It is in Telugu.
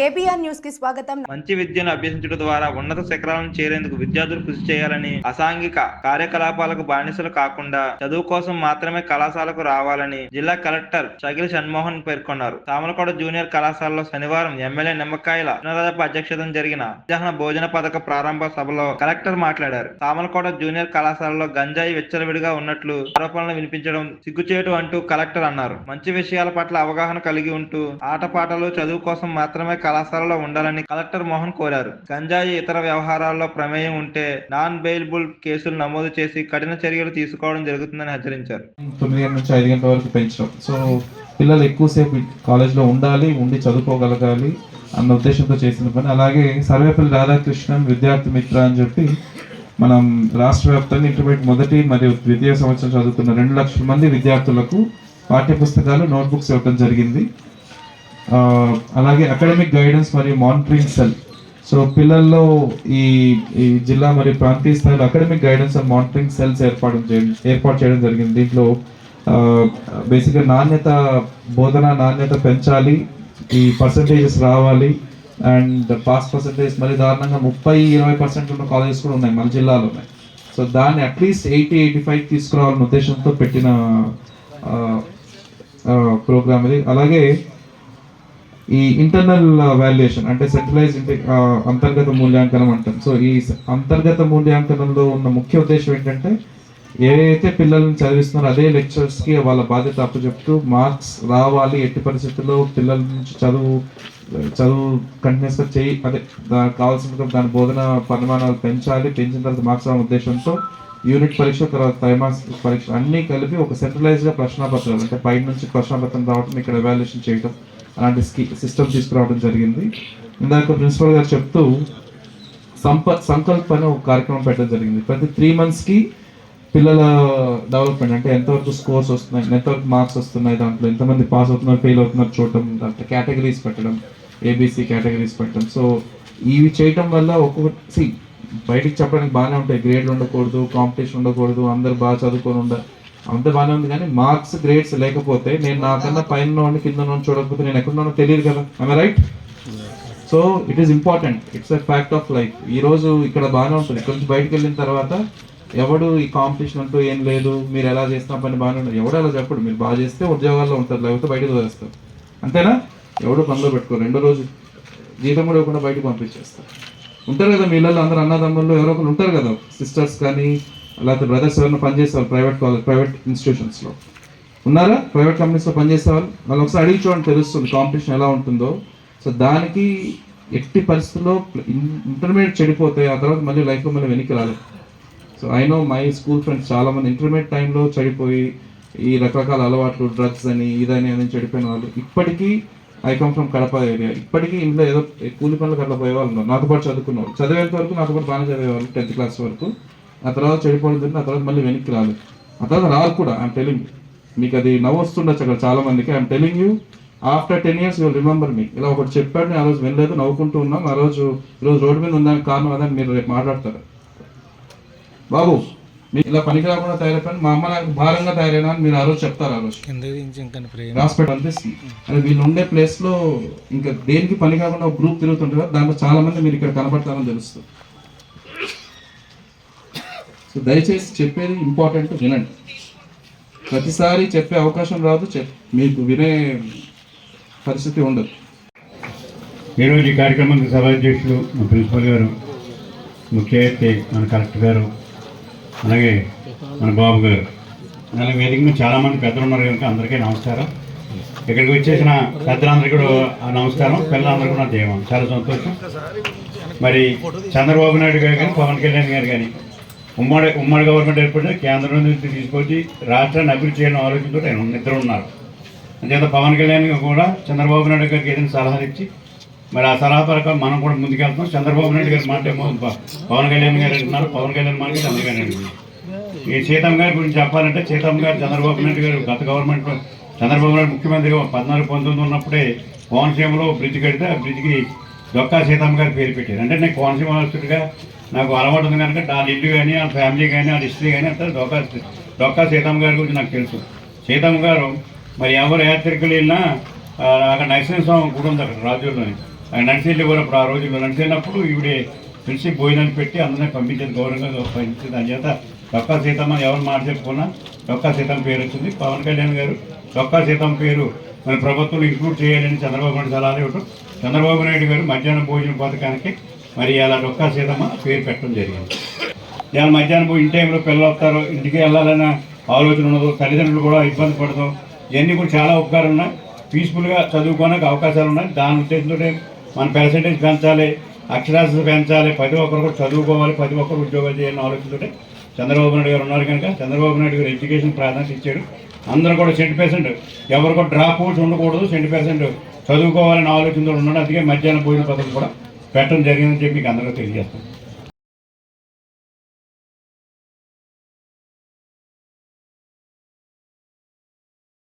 కేబీఆర్ న్యూస్కి స్వాగతం. మంచి విద్యను అభ్యసించడం ద్వారా ఉన్నత శిఖరాలను చేరేందుకు విద్యార్థులు కృషి చేయాలని అసాంఘిక కార్యకలాపాలకు బానిసలు కాకుండా చదువు కోసం మాత్రమే కళాశాలకు రావాలని జిల్లా కలెక్టర్ షగిల్ షణ్మోహన్ పేర్కొన్నారు. తామలకోట జూనియర్ కళాశాలలో శనివారం ఎమ్మెల్యే నిమ్మకాయల చినరాజప్ప అధ్యక్షతన జరిగిన మధ్యాహ్న భోజన పథక ప్రారంభ సభలో కలెక్టర్ మాట్లాడారు. తామలకోట జూనియర్ కళాశాలలో గంజాయి విచ్చలవిడిగా ఉన్నట్లు ఆరోపణలు వినిపించడం సిగ్గుచేటు అంటూ కలెక్టర్ అన్నారు. మంచి విషయాల పట్ల అవగాహన కలిగి ఉంటూ ఆటపాటలు చదువు కోసం మాత్రమే కళా కళాశాలలో ఉండాలని కలెక్టర్ మోహన్ కోరారు. గంజాయి ఇతర వ్యవహారాల్లో ప్రమేయం ఉంటే నాన్ బెయిల్బుల్ కేసులు నమోదు చేసి కఠిన చర్యలు తీసుకోవడం జరుగుతుందని హెచ్చరించారు. తొమ్మిది గంటల నుంచి ఐదు గంటల వరకు పెంచడం. సో పిల్లలు ఎక్కువసేపు కాలేజ్లో ఉండాలి ఉండి చదువుకోగలగాలి అన్న ఉద్దేశంతో చేసిన పని. అలాగే సర్వేపల్లి రాధాకృష్ణన్ విద్యార్థి మిత్ర అని చెప్పి మనం రాష్ట్ర వ్యాప్తంగా ఇంటర్మీడియట్ మొదటి మరియు ద్వితీయ సంవత్సరం చదువుతున్న రెండు లక్షల మంది విద్యార్థులకు పాఠ్యపుస్తకాలు నోట్బుక్స్ ఇవ్వడం జరిగింది. అలాగే అకాడమిక్ గైడెన్స్ మరియు మానిటరింగ్ సెల్ సో పిల్లల్లో ఈ ఈ జిల్లా మరియు ప్రాంతీయ స్థాయిలో academic guidance and monitoring cells ఏర్పాటు చేయడం ఏర్పాటు చేయడం జరిగింది. దీంట్లో బేసిక్గా నాణ్యత బోధన నాణ్యత పెంచాలి ఈ పర్సంటేజెస్ రావాలి అండ్ పాస్ పర్సంటేజ్ మరి దారుణంగా ముప్పై ఇరవై పర్సెంట్ ఉన్న కాలేజెస్ కూడా ఉన్నాయి మన జిల్లాలో ఉన్నాయి. సో దాన్ని అట్లీస్ట్ ఎయిటీ ఎయిటీ ఫైవ్ తీసుకురావాలనే ఉద్దేశంతో పెట్టిన ప్రోగ్రామ్ ఇది. అలాగే ఈ ఇంటర్నల్ వాల్యుయేషన్ uh, అంటే సెంట్రలైజ్ uh, అంతర్గత మూల్యాంకనం అంటాం. సో ఈ అంతర్గత మూల్యాంకనంలో ఉన్న ముఖ్య ఉద్దేశం ఏంటంటే ఏదైతే పిల్లల్ని చదివిస్తున్నారో అదే లెక్చర్స్కి వాళ్ళ బాధ్యత అప్పచెప్తూ మార్క్స్ రావాలి ఎట్టి పరిస్థితుల్లో పిల్లల నుంచి చదువు చదువు కంటిన్యూస్గా చేయి అదే దానికి కావాల్సిన దాని బోధన పరిమాణాలు పెంచాలి పెంచిన తర్వాత మార్క్స్ రావడం ఉద్దేశంతో యూనిట్ పరీక్ష తర్వాత త్రైమాసిక పరీక్ష అన్నీ కలిపి ఒక సెంట్రలైజ్గా ప్రశ్నాపత్రాలు అంటే పై నుంచి ప్రశ్నాపత్రం రావటం ఇక్కడ ఎవాల్యుయేషన్ చేయడం అలాంటి సిస్టమ్ తీసుకురావడం జరిగింది. ఇందాక ప్రిన్సిపల్ గారు చెప్తూ సంప సంకల్ప్ అనే ఒక కార్యక్రమం పెట్టడం జరిగింది. ప్రతి త్రీ మంత్స్కి పిల్లల డెవలప్మెంట్ అంటే ఎంతవరకు స్కోర్స్ వస్తున్నాయి ఎంతవరకు మార్క్స్ వస్తున్నాయి దాంట్లో ఎంతమంది పాస్ అవుతున్నారు ఫెయిల్ అవుతున్నారు చూడటం దాంట్లో కేటగిరీస్ పెట్టడం ఏబీసీ కేటగిరీస్ పెట్టడం. సో ఇవి చేయటం వల్ల ఒక్కొక్కటి బయటికి చెప్పడానికి బాగానే ఉంటాయి. గ్రేడ్లు ఉండకూడదు కాంపిటీషన్ ఉండకూడదు అందరు బాగా చదువుకొని ఉండాలి అంత బాగానే ఉంది కానీ మార్క్స్ గ్రేడ్స్ లేకపోతే నేను నాకన్నా పైన కింద చూడకపోతే నేను ఎక్కడున్నానో తెలియదు కదా. I right so it is important it's a fact of life ఈ రోజు ఇక్కడ బాగానే ఉంటుంది. ఇక్కడ నుంచి బయటకు వెళ్ళిన తర్వాత ఎవడు ఈ కాంపిటీషన్ అంటూ ఏం లేదు మీరు ఎలా చేస్తున్నా పని బాగానే ఉండదు ఎవడు అలా చెప్పడు. మీరు బాగా చేస్తే ఉద్యోగాల్లో ఉంటారు లేకపోతే బయటకు వదిలేస్తారు. అంతేనా? ఎవడు పనిలో పెట్టుకో రెండో రోజు జీతం కూడా ఇవ్వకుండా బయటకు పంపించేస్తారు. ఉంటారు కదా మీ ఇళ్ళలో అందరూ అన్నదమ్ముళ్ళు ఎవరో ఒకరు ఉంటారు కదా. సిస్టర్స్ కానీ లేకపోతే బ్రదర్స్ ఎవరైనా పనిచేస్తారు ప్రైవేట్ కాలేజ్ ప్రైవేట్ ఇన్స్టిట్యూషన్స్లో ఉన్నారా? ప్రైవేట్ కంపెనీస్లో పనిచేసేవాళ్ళు? వాళ్ళు ఒకసారి అడిగి చూడండి తెలుస్తుంది కాంపిటీషన్ ఎలా ఉంటుందో. సో దానికి ఎట్టి పరిస్థితుల్లో ఇంటర్మీడియట్ చెడిపోతే ఆ తర్వాత మళ్ళీ లైఫ్లో మళ్ళీ వెనక్కి రాలేదు. So I know my school friends చాలా మంది ఇంటర్మీడియట్ టైంలో చెడిపోయి ఈ రకరకాల అలవాట్లు డ్రగ్స్ అని ఇదని అని చెడిపోయిన వాళ్ళు. ఇప్పటికీ I come from Kadapa area ఇప్పటికీ ఇంట్లో ఏదో కూలి పనులకు అట్లా పోయేవాళ్ళు ఉన్నారు. నాతో పాటు చదువుకున్నారు చదివేంత వరకు నాతో పాటు బాగానే చదివేవాళ్ళు టెన్త్ క్లాస్ వరకు. ఆ తర్వాత చెడిపోవడం ఆ తర్వాత మళ్ళీ వెనక్కి రాలేదు ఆ తర్వాత రాదు కూడా ఐఎమ్ టెలింగ్ మీకు అది నవ్వు వస్తుండొచ్చు అక్కడ చాలా మందికి I'm telling you after ten years you'll remember me ఇలా ఒకటి చెప్పాడు నేను ఆ రోజు వినలేదు నవ్వుకుంటూ ఉన్నాం. ఆ రోజు ఈ రోజు రోడ్డు మీద ఉందానికి కారణం అదని మీరు రేపు మాట్లాడతారు. బాబు మీరు ఇలా పనికి రాకుండా తయారైపోయాను. మా అమ్మ నాకు భారంగా తయారైనా అని మీరు ఆ రోజు చెప్తారు ఆ రోజు. హాస్పిటల్ అనిపిస్తుంది. అదే వీళ్ళు ఉండే ప్లేస్లో ఇంకా దేనికి పని కాకుండా ఒక గ్రూప్ తిరుగుతుంటారు దాంట్లో చాలా మంది మీరు ఇక్కడ కనబడతారని తెలుస్తుంది. సో దయచేసి చెప్పేది ఇంపార్టెంట్ వినండి. ప్రతిసారి చెప్పే అవకాశం రాదు చెప్ మీకు వినే పరిస్థితి ఉండదు. ఈరోజు ఈ కార్యక్రమానికి సభాధ్యక్షులు మా ప్రిన్సిపల్ గారు ముఖ్య అతిథి మన కలెక్టర్ గారు అలాగే మన బాబు గారు. అలాగే వేదిక మీద చాలామంది పెద్దలు ఉన్నారు కనుక అందరికీ నమస్కారం. ఇక్కడికి వచ్చేసిన పెద్దలందరికీ కూడా ఆ నమస్కారం పిల్లలందరికీ కూడా దేవం చాలా సంతోషం. మరి చంద్రబాబు నాయుడు గారు కానీ పవన్ కళ్యాణ్ గారు కానీ ఉమ్మడి ఉమ్మడి గవర్నమెంట్ ఏర్పడి కేంద్రం నుంచి తీసుకొచ్చి రాష్ట్రాన్ని అభివృద్ధి చేయడం ఆలోచనతో ఆయన నిద్ర ఉన్నారు. అంతేత పవన్ కళ్యాణ్ కూడా చంద్రబాబు నాయుడు గారికి ఏదైనా సలహాలు ఇచ్చి మరి ఆ సలహా ప్రకారం మనం కూడా ముందుకెళ్తాం చంద్రబాబు నాయుడు గారి మాట పవన్ కళ్యాణ్ గారు అంటున్నారు. పవన్ కళ్యాణ్ మాట చంద్రబాబు అంటున్నారు. ఈ సీతమ్మ గారి గురించి చెప్పాలంటే సీతమ్మ గారు చంద్రబాబు నాయుడు గారు గత గవర్నమెంట్ చంద్రబాబు నాయుడు ముఖ్యమంత్రిగా పద్నాలుగు పంతొమ్మిది ఉన్నప్పుడే కోనసీమలో బ్రిడ్జ్ కడితే ఆ బ్రిడ్జ్కి డొక్కా సీతమ్మ గారి పేరు పెట్టారు. అంటే నేను కోనసీమ వస్తుడిగా నాకు అలవాటు ఉంది కనుక వాళ్ళ ఇల్లు కానీ వాళ్ళ ఫ్యామిలీ కానీ వాళ్ళ హిస్టరీ కానీ అంతా డొక్కా డొక్కా సీతమ్మ గారి గురించి నాకు తెలుసు. సీతమ్మ గారు మరి ఎవరు యాత్రికులు వెళ్ళినా అక్కడ నరసింహ స్వామి గుడి ఉంది అక్కడ రాజుల్లోని. ఆయన నడిచెళ్ళి కూడా ఇప్పుడు ఆ రోజుల్లో నడిచెళ్ళినప్పుడు ఈవిడే పిలిచి భోజనాలు పెట్టి అందరినీ పంపించేది గౌరవంగా పంపించింది. దాని చేత డొక్కా సీతమ్మ ఎవరు మాట చెప్పుకున్నా డొక్కా సీతమ్మ పేరు వచ్చింది. పవన్ కళ్యాణ్ గారు చొక్కా సీతమ్మ పేరు మన ప్రభుత్వం ఇంక్లూడ్ చేయాలని చంద్రబాబు నాయుడు సలహా ఇవ్వటం. చంద్రబాబు నాయుడు గారు మధ్యాహ్నం భోజన పథకానికి మరి అలా చొక్కా సీతమ్మ పేరు పెట్టడం జరిగింది. నేను మధ్యాహ్నం భోజనం టైంలో పిల్లలు వస్తారు ఇంటికి వెళ్ళాలన్న ఆలోచన ఉండదు తల్లిదండ్రులు కూడా ఇబ్బంది పడతాం. ఇవన్నీ కూడా చాలా ఉపకారాలు ఉన్నాయి. పీస్ఫుల్గా చదువుకోవడానికి అవకాశాలు ఉన్నాయి. దాని ఉద్దేశంతో మన పర్సంటేజ్ పెంచాలి అక్షరాస్యత పెంచాలి ప్రతి ఒక్కరు కూడా చదువుకోవాలి ప్రతి ఒక్కరు ఉద్యోగాలు చేయాలని ఆలోచనతో చంద్రబాబు నాయుడు గారు ఉన్నారు కనుక చంద్రబాబు నాయుడు గారు ఎడ్యుకేషన్ ప్రాధాన్యత ఇచ్చాడు. అందరూ కూడా సెంట్ పర్సెంట్ ఎవరు కూడా డ్రాప్ అవుట్స్ ఉండకూడదు సెంట్ పర్సెంట్ చదువుకోవాలని ఆలోచనతో ఉన్నాడు అందుకే మధ్యాహ్నం భోజన పథకం కూడా పెట్టడం జరిగిందని చెప్పి మీకు అందరూ తెలియజేస్తాం.